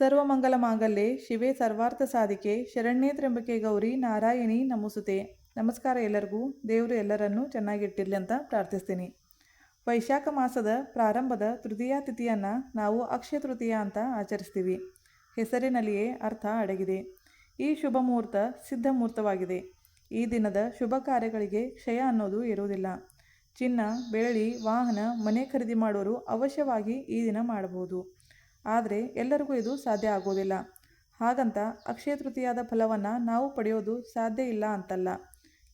ಸರ್ವಮಂಗಲ ಮಾಂಗಲ್ಯೆ ಶಿವೆ ಸರ್ವಾರ್ಥ ಸಾಧಿಕೆ ಶರಣ್ಯೇ ತ್ರ್ಯಂಬಕೆ ಗೌರಿ ನಾರಾಯಣಿ ನಮಸುತೆ. ನಮಸ್ಕಾರ ಎಲ್ಲರಿಗೂ. ದೇವರು ಎಲ್ಲರನ್ನೂ ಚೆನ್ನಾಗಿಟ್ಟಿರಲಿ ಅಂತ ಪ್ರಾರ್ಥಿಸ್ತೀನಿ. ವೈಶಾಖ ಮಾಸದ ಪ್ರಾರಂಭದ ತೃತೀಯ ತಿಥಿಯನ್ನು ನಾವು ಅಕ್ಷಯ ತೃತೀಯ ಅಂತ ಆಚರಿಸ್ತೀವಿ. ಹೆಸರಿನಲ್ಲಿಯೇ ಅರ್ಥ ಅಡಗಿದೆ. ಈ ಶುಭ ಮುಹೂರ್ತ ಸಿದ್ಧ ಮುಹೂರ್ತವಾಗಿದೆ. ಈ ದಿನದ ಶುಭ ಕಾರ್ಯಗಳಿಗೆ ಕ್ಷಯ ಅನ್ನೋದು ಇರುವುದಿಲ್ಲ. ಚಿನ್ನ, ಬೆಳ್ಳಿ, ವಾಹನ, ಮನೆ ಖರೀದಿ ಮಾಡೋರು ಅವಶ್ಯವಾಗಿ ಈ ದಿನ ಮಾಡಬಹುದು. ಆದರೆ ಎಲ್ಲರಿಗೂ ಇದು ಸಾಧ್ಯ ಆಗೋದಿಲ್ಲ. ಹಾಗಂತ ಅಕ್ಷಯ ತೃತೀಯಾದ ಫಲವನ್ನು ನಾವು ಪಡೆಯೋದು ಸಾಧ್ಯ ಇಲ್ಲ ಅಂತಲ್ಲ.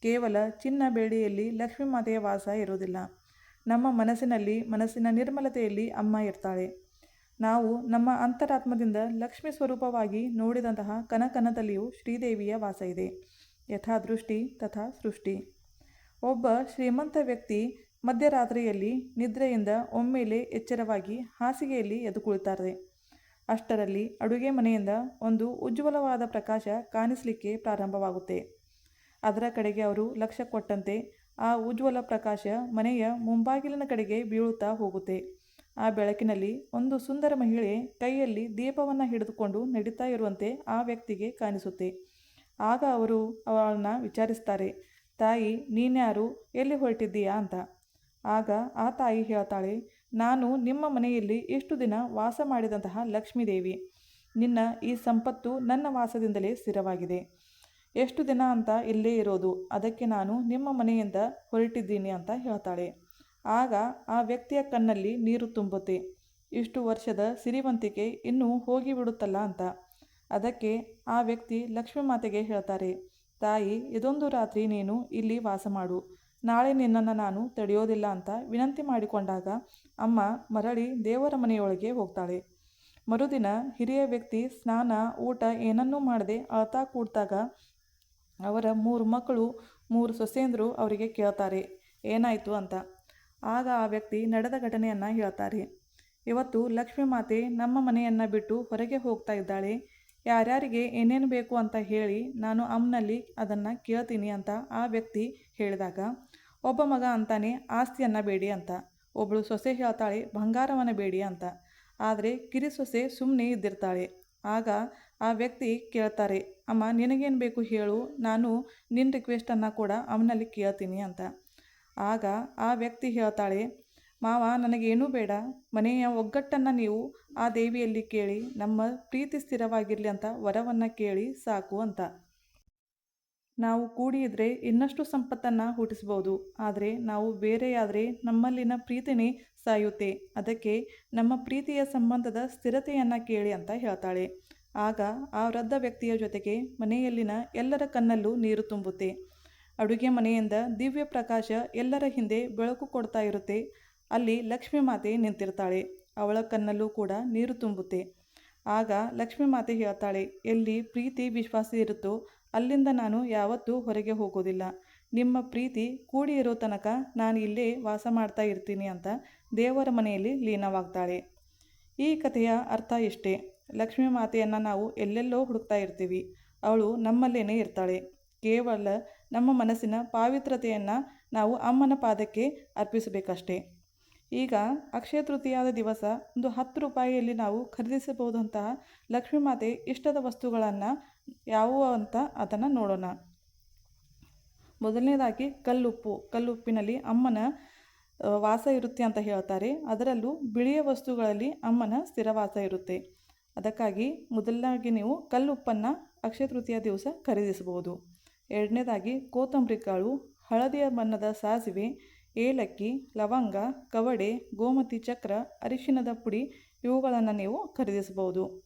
ಕೇವಲ ಚಿನ್ನ ಬೇಡಿಯಲ್ಲಿ ಲಕ್ಷ್ಮೀ ಮಾತೆಯ ವಾಸ ಇರೋದಿಲ್ಲ. ನಮ್ಮ ಮನಸ್ಸಿನಲ್ಲಿ ಮನಸ್ಸಿನ ನಿರ್ಮಲತೆಯಲ್ಲಿ ಅಮ್ಮ ಇರ್ತಾಳೆ. ನಾವು ನಮ್ಮ ಅಂತರಾತ್ಮದಿಂದ ಲಕ್ಷ್ಮೀ ಸ್ವರೂಪವಾಗಿ ನೋಡಿದಂತಹ ಕನಕನದಲ್ಲಿಯೂ ಶ್ರೀದೇವಿಯ ವಾಸ ಇದೆ. ಯಥಾ ದೃಷ್ಟಿ ತಥಾ ಸೃಷ್ಟಿ. ಒಬ್ಬ ಶ್ರೀಮಂತ ವ್ಯಕ್ತಿ ಮಧ್ಯರಾತ್ರಿಯಲ್ಲಿ ನಿದ್ರೆಯಿಂದ ಒಮ್ಮೆಲೆ ಎಚ್ಚರವಾಗಿ ಹಾಸಿಗೆಯಲ್ಲಿ ಎದ್ದು ಕುಳಿತಾರೆ ಅಷ್ಟರಲ್ಲಿ ಅಡುಗೆ ಮನೆಯಿಂದ ಒಂದು ಉಜ್ವಲವಾದ ಪ್ರಕಾಶ ಕಾಣಿಸಲಿಕ್ಕೆ ಪ್ರಾರಂಭವಾಗುತ್ತೆ. ಅದರ ಕಡೆಗೆ ಅವರು ಲಕ್ಷ್ಯ ಕೊಟ್ಟಂತೆ ಆ ಉಜ್ವಲ ಪ್ರಕಾಶ ಮನೆಯ ಮುಂಬಾಗಿಲಿನ ಕಡೆಗೆ ಬೀಳುತ್ತಾ ಹೋಗುತ್ತೆ. ಆ ಬೆಳಕಿನಲ್ಲಿ ಒಂದು ಸುಂದರ ಮಹಿಳೆ ಕೈಯಲ್ಲಿ ದೀಪವನ್ನು ಹಿಡಿದುಕೊಂಡು ನಡೀತಾ ಇರುವಂತೆ ಆ ವ್ಯಕ್ತಿಗೆ ಕಾಣಿಸುತ್ತೆ. ಆಗ ಅವರು ಅವಳನ್ನು ವಿಚಾರಿಸ್ತಾರೆ, ತಾಯಿ, ನೀನ್ಯಾರು? ಎಲ್ಲಿ ಹೊರಟಿದ್ದೀಯಾ? ಅಂತ. ಆಗ ಆ ತಾಯಿ ಹೇಳ್ತಾಳೆ, ನಾನು ನಿಮ್ಮ ಮನೆಯಲ್ಲಿ ಎಷ್ಟು ದಿನ ವಾಸ ಮಾಡಿದಂತಹ ಲಕ್ಷ್ಮೀದೇವಿ. ನಿನ್ನ ಈ ಸಂಪತ್ತು ನನ್ನ ವಾಸದಿಂದಲೇ ಸ್ಥಿರವಾಗಿದೆ. ಎಷ್ಟು ದಿನ ಅಂತ ಇಲ್ಲೇ ಇರೋದು, ಅದಕ್ಕೆ ನಾನು ನಿಮ್ಮ ಮನೆಯಿಂದ ಹೊರಟಿದ್ದೀನಿ ಅಂತ ಹೇಳ್ತಾಳೆ. ಆಗ ಆ ವ್ಯಕ್ತಿಯ ಕಣ್ಣಲ್ಲಿ ನೀರು ತುಂಬುತ್ತೆ. ಇಷ್ಟು ವರ್ಷದ ಸಿರಿವಂತಿಕೆ ಇನ್ನೂ ಹೋಗಿಬಿಡುತ್ತಲ್ಲ ಅಂತ. ಅದಕ್ಕೆ ಆ ವ್ಯಕ್ತಿ ಲಕ್ಷ್ಮೀ ಮಾತೆಗೆ ಹೇಳ್ತಾರೆ ತಾಯಿ, ಇದೊಂದು ರಾತ್ರಿ ನೀನು ಇಲ್ಲಿ ವಾಸ ಮಾಡು. ನಾಳೆ ನಿನ್ನನ್ನು ನಾನು ತಡೆಯೋದಿಲ್ಲ ಅಂತ ವಿನಂತಿ ಮಾಡಿಕೊಂಡಾಗ ಅಮ್ಮ ಮರಳಿ ದೇವರ ಮನೆಯೊಳಗೆ ಹೋಗ್ತಾಳೆ. ಮರುದಿನ ಹಿರಿಯ ವ್ಯಕ್ತಿ ಸ್ನಾನ, ಊಟ ಏನನ್ನೂ ಮಾಡದೆ ಅಳ್ತಾ ಕೂಡ್ತಾಗ ಅವರ ಮೂರು ಮಕ್ಕಳು, ಮೂರು ಸೊಸೆಂದರು ಅವರಿಗೆ ಕೇಳ್ತಾರೆ, ಏನಾಯಿತು ಅಂತ. ಆಗ ಆ ವ್ಯಕ್ತಿ ನಡೆದ ಘಟನೆಯನ್ನು ಹೇಳ್ತಾರೆ. ಇವತ್ತು ಲಕ್ಷ್ಮೀ ಮಾತೆ ನಮ್ಮ ಮನೆಯನ್ನು ಬಿಟ್ಟು ಹೊರಗೆ ಹೋಗ್ತಾ ಇದ್ದಾಳೆ. ಯಾರ್ಯಾರಿಗೆ ಏನೇನು ಬೇಕು ಅಂತ ಹೇಳಿ ನಾನು ಅಮ್ಮನಲ್ಲಿ ಅದನ್ನು ಕೇಳ್ತೀನಿ ಅಂತ ಆ ವ್ಯಕ್ತಿ ಹೇಳಿದಾಗ, ಒಬ್ಬ ಮಗ ಅಂತಾನೆ ಆಸ್ತಿಯನ್ನು ಬೇಡಿ ಅಂತ ಒಬ್ಬಳು ಸೊಸೆ ಹೇಳ್ತಾಳೆ ಬಂಗಾರವನ್ನು ಬೇಡಿ ಅಂತ, ಆದರೆ ಕಿರಿ ಸೊಸೆ ಸುಮ್ಮನೆ ಇದ್ದಿರ್ತಾಳೆ. ಆಗ ಆ ವ್ಯಕ್ತಿ ಕೇಳ್ತಾರೆ, ಅಮ್ಮ, ನಿನಗೇನು ಬೇಕು ಹೇಳು, ನಾನು ನಿನ್ನ ರಿಕ್ವೆಸ್ಟನ್ನು ಕೂಡ ಅಮ್ಮನಲ್ಲಿ ಕೇಳ್ತೀನಿ ಅಂತ. ಆಗ ಆ ವ್ಯಕ್ತಿ ಹೇಳ್ತಾಳೆ ಮಾವ, ನನಗೇನೂ ಬೇಡ. ಮನೆಯ ಒಗ್ಗಟ್ಟನ್ನು ನೀವು ಆ ದೇವಿಯಲ್ಲಿ ಕೇಳಿ, ನಮ್ಮ ಪ್ರೀತಿ ಸ್ಥಿರವಾಗಿರಲಿ ಅಂತ ವರವನ್ನು ಕೇಳಿ ಸಾಕು ಅಂತ. ನಾವು ಕೂಡಿ ಇದ್ದರೆ ಇನ್ನಷ್ಟು ಸಂಪತ್ತನ್ನು ಹುಟ್ಟಿಸ್ಬೋದು. ಆದರೆ ನಾವು ಬೇರೆಯಾದರೆ ನಮ್ಮಲ್ಲಿನ ಪ್ರೀತಿನೇ ಸಾಯುತ್ತೆ. ಅದಕ್ಕೆ ನಮ್ಮ ಪ್ರೀತಿಯ ಸಂಬಂಧದ ಸ್ಥಿರತೆಯನ್ನು ಕೇಳಿ ಅಂತ ಹೇಳ್ತಾಳೆ. ಆಗ ಆ ವೃದ್ಧ ವ್ಯಕ್ತಿಯ ಜೊತೆಗೆ ಮನೆಯಲ್ಲಿನ ಎಲ್ಲರ ಕಣ್ಣಲ್ಲೂ ನೀರು ತುಂಬುತ್ತೆ. ಅಡುಗೆ ಮನೆಯಿಂದ ದಿವ್ಯ ಪ್ರಕಾಶ ಎಲ್ಲರ ಹಿಂದೆ ಬೆಳಕು ಕೊಡ್ತಾ ಇರುತ್ತೆ. ಅಲ್ಲಿ ಲಕ್ಷ್ಮೀ ಮಾತೆ ನಿಂತಿರ್ತಾಳೆ. ಅವಳ ಕಣ್ಣಲ್ಲೂ ಕೂಡ ನೀರು ತುಂಬುತ್ತೆ. ಆಗ ಲಕ್ಷ್ಮೀ ಮಾತೆ ಹೇಳ್ತಾಳೆ, ಎಲ್ಲಿ ಪ್ರೀತಿ ವಿಶ್ವಾಸ ಇರುತ್ತೋ ಅಲ್ಲಿಂದ ನಾನು ಯಾವತ್ತೂ ಹೊರಗೆ ಹೋಗೋದಿಲ್ಲ. ನಿಮ್ಮ ಪ್ರೀತಿ ಕೂಡಿ ಇರೋ ತನಕ ನಾನು ಇಲ್ಲೇ ವಾಸ ಮಾಡ್ತಾ ಇರ್ತೀನಿ ಅಂತ ದೇವರ ಮನೆಯಲ್ಲಿ ಲೀನವಾಗ್ತಾಳೆ. ಈ ಕಥೆಯ ಅರ್ಥ ಇಷ್ಟೇ ಲಕ್ಷ್ಮೀ ಮಾತೆಯನ್ನು ನಾವು ಎಲ್ಲೆಲ್ಲೋ ಹುಡುಕ್ತಾ ಇರ್ತೀವಿ. ಅವಳು ನಮ್ಮಲ್ಲೇನೇ ಇರ್ತಾಳೆ. ಕೇವಲ ನಮ್ಮ ಮನಸ್ಸಿನ ಪಾವಿತ್ರತೆಯನ್ನು ನಾವು ಅಮ್ಮನ ಪಾದಕ್ಕೆ ಅರ್ಪಿಸಬೇಕಷ್ಟೇ. ಈಗ ಅಕ್ಷಯ ತೃತೀಯಾದ ದಿವಸ ಒಂದು ಹತ್ತು ರೂಪಾಯಿಯಲ್ಲಿ ನಾವು ಖರೀದಿಸಬಹುದಂತಹ ಲಕ್ಷ್ಮೀ ಮಾತೆ ಇಷ್ಟದ ವಸ್ತುಗಳನ್ನು ಯಾವುವು ಅಂತ ಅದನ್ನು ನೋಡೋಣ. ಮೊದಲನೇದಾಗಿ ಕಲ್ಲುಪ್ಪು. ಕಲ್ಲುಪ್ಪಿನಲ್ಲಿ ಅಮ್ಮನ ವಾಸ ಇರುತ್ತೆ ಅಂತ ಹೇಳ್ತಾರೆ. ಅದರಲ್ಲೂ ಬಿಳಿಯ ವಸ್ತುಗಳಲ್ಲಿ ಅಮ್ಮನ ಸ್ಥಿರವಾಸ ಇರುತ್ತೆ. ಅದಕ್ಕಾಗಿ ಮೊದಲನಾಗಿ ನೀವು ಕಲ್ಲುಪ್ಪನ್ನು ಅಕ್ಷಯ ತೃತೀಯ ದಿವಸ ಖರೀದಿಸಬಹುದು. ಎರಡನೇದಾಗಿ ಕೊತ್ತಂಬರಿ ಕಾಳು ಹಳದಿಯ ಬಣ್ಣದ ಸಾಸಿವೆ ಏಲಕ್ಕಿ, ಲವಂಗ, ಕವಡೆ, ಗೋಮತಿ, ಚಕ್ರ, ಅರಿಶಿಣದ ಪುಡಿ ಇವುಗಳನ್ನು ನೀವು ಖರೀದಿಸಬಹುದು.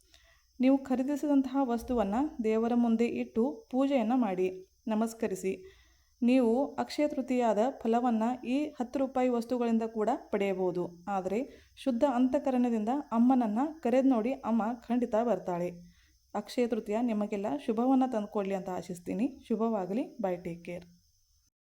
ನೀವು ಖರೀದಿಸಿದಂತಹ ವಸ್ತುವನ್ನು ದೇವರ ಮುಂದೆ ಇಟ್ಟು ಪೂಜೆಯನ್ನು ಮಾಡಿ. ನಮಸ್ಕರಿಸಿ. ನೀವು ಅಕ್ಷಯ ತೃತೀಯಾದ ಫಲವನ್ನು ಈ ಹತ್ತು ರೂಪಾಯಿ ವಸ್ತುಗಳಿಂದ ಕೂಡ ಪಡೆಯಬಹುದು. ಆದರೆ ಶುದ್ಧ ಅಂತಃಕರಣದಿಂದ ಅಮ್ಮನನ್ನು ಕರೆದು ನೋಡಿ ಅಮ್ಮ ಖಂಡಿತ ಬರ್ತಾಳೆ. ಅಕ್ಷಯ ತೃತೀಯ ನಿಮಗೆಲ್ಲ ಶುಭವನ್ನು ತಂದುಕೊಡ್ಲಿ ಅಂತ ಆಶಿಸ್ತೀನಿ. ಶುಭವಾಗಲಿ. Bye, take care.